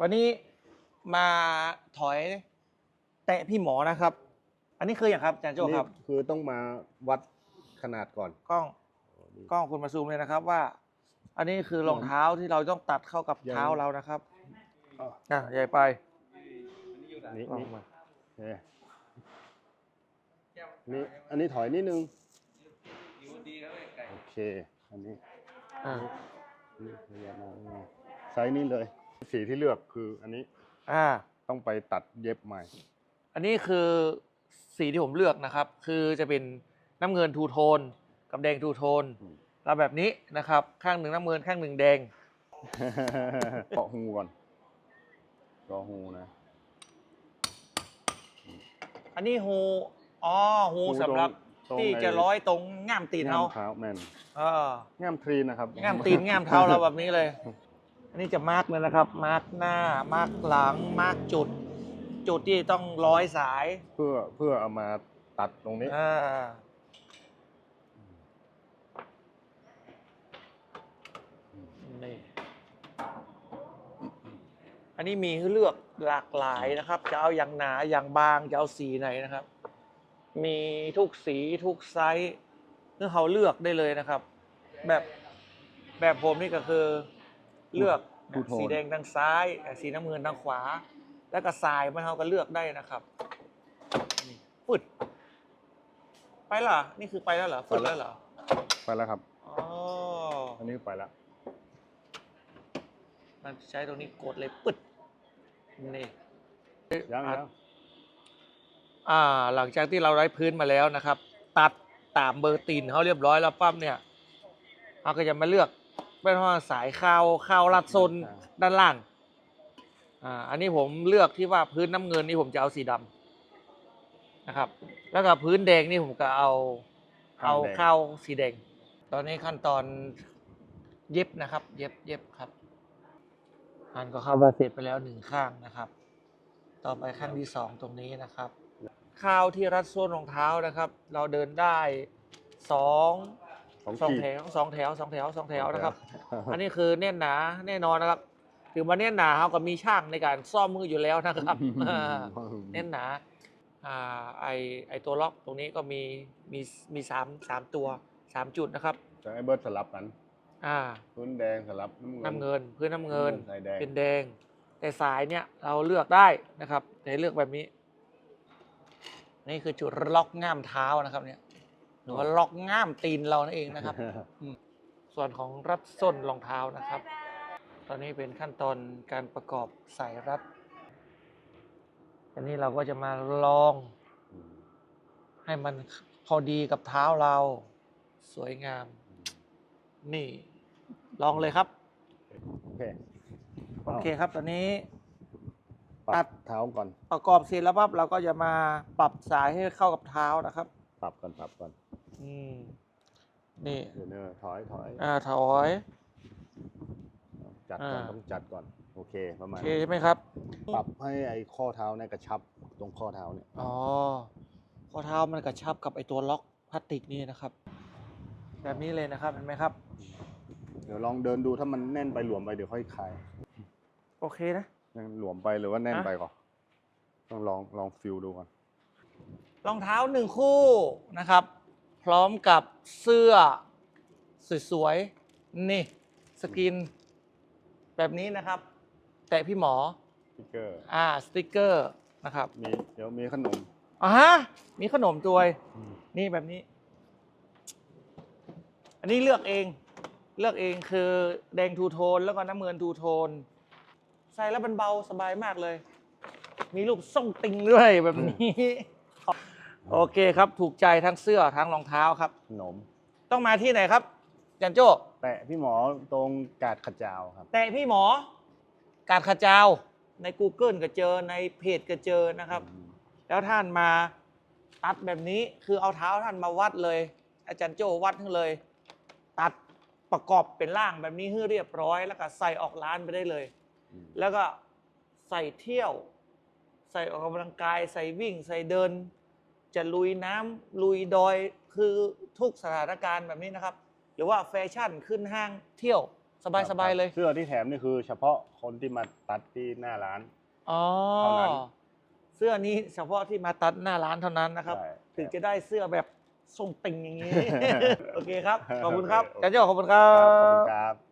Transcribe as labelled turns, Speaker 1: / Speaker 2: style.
Speaker 1: วันนี้มาถอยแตะพี่หมอนะครับ อันนี้คืออย่างครับอาจารย์โจครับ
Speaker 2: นี่คือต้องมาวัดขนาดก่อน
Speaker 1: กล้องกล้องคุณมาซูมเลยนะครับว่า อันนี้คือรองเท้าที่เราต้องตัดเข้ากับเท้าเรานะครับ
Speaker 2: อะ
Speaker 1: อะใหญ่ไป
Speaker 2: นี่
Speaker 1: ลอง
Speaker 2: นี่
Speaker 1: มา
Speaker 2: โอเคนี่อันนี้ถอยนิดนึงโอเค อันนี้
Speaker 1: อ่า
Speaker 2: นี่พยายามเอาไซส์นี้เลย สีที่เลือกคืออันนี้
Speaker 1: อ่า
Speaker 2: ต้องไปตัดเย็บใหม่
Speaker 1: อันนี้คือสีที่ผมเลือกนะครับ คือจะเป็นน้ำเงินทูโทน กับแดงทูโทน
Speaker 2: อืม
Speaker 1: เราแบบนี้นะครับ ข้างหนึ่งน้ำเงินข้างหนึ่งแดง
Speaker 2: เกาะหูก่อนเกาะหูนะ
Speaker 1: อันนี้ฮูอ๋อฮู
Speaker 2: ฮูตรง
Speaker 1: สำหรับ
Speaker 2: ตรง
Speaker 1: ที่
Speaker 2: ไอ้
Speaker 1: จะร้อยตรงง่ามตีน
Speaker 2: ง่า
Speaker 1: เรา
Speaker 2: มเท้าแมน
Speaker 1: เออ
Speaker 2: ง่ามทรีนะครับ
Speaker 1: ง่ามตีนง่ามเท้าเราแบบนี้เลยอั นนี้จะมาร์กเลยนะครับ มาร์กหน้า มาร์กหลัง มาร์กจุด จุดที่ต้องร้อยสาย
Speaker 2: เพื่อเพื่อเอามาตัดตรงนี้
Speaker 1: อ่า นี่ อันนี้มีให้เลือกหลากหลายนะครับ จะเอาอย่างหนาอย่างบาง จะเอาสีไหนนะครับ มีทุกสีทุกไซส์เพื่อเขาเลือกได้เลยนะครับ แบบแบบผมนี่ก็คือ เลือก
Speaker 2: ทูโทน
Speaker 1: สีแดงทางซ้ายเอ่อสีน้ำเงินทางขวา แล้วก็ทรายมันเขาก็เลือกได้นะครับนี่ฟึดไปเหรอนี่คือไปแล้วเหรอฟึดแล้วเหรอ
Speaker 2: ไปแล้วครับ
Speaker 1: อ๋อ
Speaker 2: อันนี้ไปแล้ว
Speaker 1: มันใช้ตรงนี้กดเลยปึ๊ดนี่
Speaker 2: ยัง
Speaker 1: อะ
Speaker 2: ยัง
Speaker 1: อ่าหลังจากที่เราได้พื้นมาแล้วนะครับ ตัดตามเบอร์ตีนเขาเรียบร้อยแล้วปั๊บเนี่ยเราก็จะมาเลือก เป็นว่าสายข้าวข้าวรัดโซนด้านล่าง อ่า อันนี้ผมเลือกที่ว่าพื้นน้ำเงินนี่ผมจะเอาสีดำนะครับ แล้วก็พื้นแดงนี่ผมก็เอาเอาข้าวสีแดง ตอนนี้ขั้นตอนเย็บนะครับ เย็บเย็บครับอันก็เข้ามาเสร็จไปแล้วหนึ่งข้างนะครับ ต่อไปข้างที่สองตรงนี้นะครับ ข้าวที่รัดส้นรองเท้านะครับ เราเดินได้สอง
Speaker 2: สอง
Speaker 1: สอง
Speaker 2: ขีด
Speaker 1: แถวสองแถวสองแถวสองแถวนะครับ อันนี้คือแน่นหนาแน่นอนนะครับ ถึงมาแน่นหนาเขาก็มีช่างในการซ่อมมืออยู่แล้วนะครับอ่าแน่นหนาอ่าไอไอตัวล็อกตรงนี้ก็มีมีมีสามสามตัวสามจุดนะครับ
Speaker 2: จะให้เบิร์ดสลับกัน
Speaker 1: อ่า
Speaker 2: พื้นแดงสลับน้ำเงิน
Speaker 1: น้ำเงินพื้นน้ำเงิน
Speaker 2: สายแดง
Speaker 1: เป็นแดง แต่สายเนี่ยเราเลือกได้นะครับแต่เลือกแบบนี้ นี่คือจุดล็อกง่ามเท้านะครับเนี่ย หรือว่าล็อกง่ามตีนเรานั่นเองนะครับ ส่วนของรัดส้นรองเท้านะครับ ตอนนี้เป็นขั้นตอนการประกอบใส่รัด อันนี้เราก็จะมาลอง ให้มันพอดีกับเท้าเรา สวยงาม นี่ลองเลยครับ
Speaker 2: โอเค
Speaker 1: โอเคครับ ตอนนี้
Speaker 2: ป
Speaker 1: ตั
Speaker 2: รั
Speaker 1: ด
Speaker 2: บเท้าก่อน
Speaker 1: ประกอบเสร็จแล้วปั๊บเราก็จะมาปรับสายให้เข้ากับเท้านะครับ
Speaker 2: ปรับก่อนปรับก่อน
Speaker 1: อืม นี่
Speaker 2: เดี๋ยวเนอะถอยถอย
Speaker 1: อ่าถอย
Speaker 2: จัดก่อน
Speaker 1: อ่า
Speaker 2: ต้องจัดก่อน โอเคประ
Speaker 1: โอ
Speaker 2: มาณ
Speaker 1: เคใช่ไหมครับ
Speaker 2: ปรับให้ไอ้ข้อเท้าเนี่ยกระชับตรงข้อเท้าเนี่ย
Speaker 1: อ๋อข้อเท้ามันกระชับกับไอตัวล็อกพลาสติกนี่นะครับ แบบนี้เลยนะครับเห็นไหมครับ
Speaker 2: เดี๋ยวลองเดินดูถ้ามันแน่นไปหลวมไปเดี๋ยวค่อยคลาย
Speaker 1: โอเคนะ
Speaker 2: หลวมไปหรือว่าแน่น
Speaker 1: ฮะ
Speaker 2: ไปก่อนต้องลองลองฟิลดูก่อน
Speaker 1: รองเท้าหนึ่งคู่นะครับ พร้อมกับเสื้อสวยๆ นี่สกิน แบบนี้นะครับ แต่พี่หมอ
Speaker 2: สติ๊กเกอร์
Speaker 1: อ่าสติกเกอร์นะครับ
Speaker 2: มีเดี๋ยวมีขนม
Speaker 1: อ่าฮะมีขนมตัวย นี่แบบนี้ อันนี้เลือกเอง เลือกเองคือแดงทูโทนแล้วก็น้ำเงินทูโทน ใส่แล้วมันเบาสบายมากเลย มีรูปส่งติงด้วยแบบนี้ โอเคครับถูกใจทั้งเสื้อทั้งรองเท้าครับ
Speaker 2: ขนม
Speaker 1: ต้องมาที่ไหนครับจันโจ้
Speaker 2: แปะพี่หมอตรงกาดขจาวครับ
Speaker 1: แต่พี่หมอ การขจาวใน Google ก็เจอในเพจก็เจอนะครับ แล้วท่านมาตัดแบบนี้คือเอาเท้าท่านมาวัดเลย อาจารย์โจวัดให้เลย ตัดประกอบเป็นร่างแบบนี้ให้เรียบร้อย แล้วก็ใส่ออกร้านไปได้เลย
Speaker 2: อืม
Speaker 1: แล้วก็ใส่เที่ยว ใส่ออกกำลังกาย ใส่วิ่ง ใส่เดิน จะลุยน้ำลุยดอยคือทุกสถานการณ์แบบนี้นะครับ หรือว่าแฟชั่นขึ้นห้างเที่ยวสบายสบายเลย
Speaker 2: เสื้อที่แถมนี่คือเฉพาะคนที่มาตัดที่หน้าร้าน
Speaker 1: อ๋อ
Speaker 2: เท่านั้น
Speaker 1: เสื้อนี้เฉพาะที่มาตัดหน้าร้านเท่านั้นนะครับ
Speaker 2: ใช่
Speaker 1: ถึงจะได้เสื้อแบบทรงติงอย่างนี้ โอเคครับ ขอบคุณครับ
Speaker 2: โอเค
Speaker 1: อาจารย์เจ้าขอบคุณครั
Speaker 2: ครับขอบคุณ
Speaker 1: บ
Speaker 2: ครับ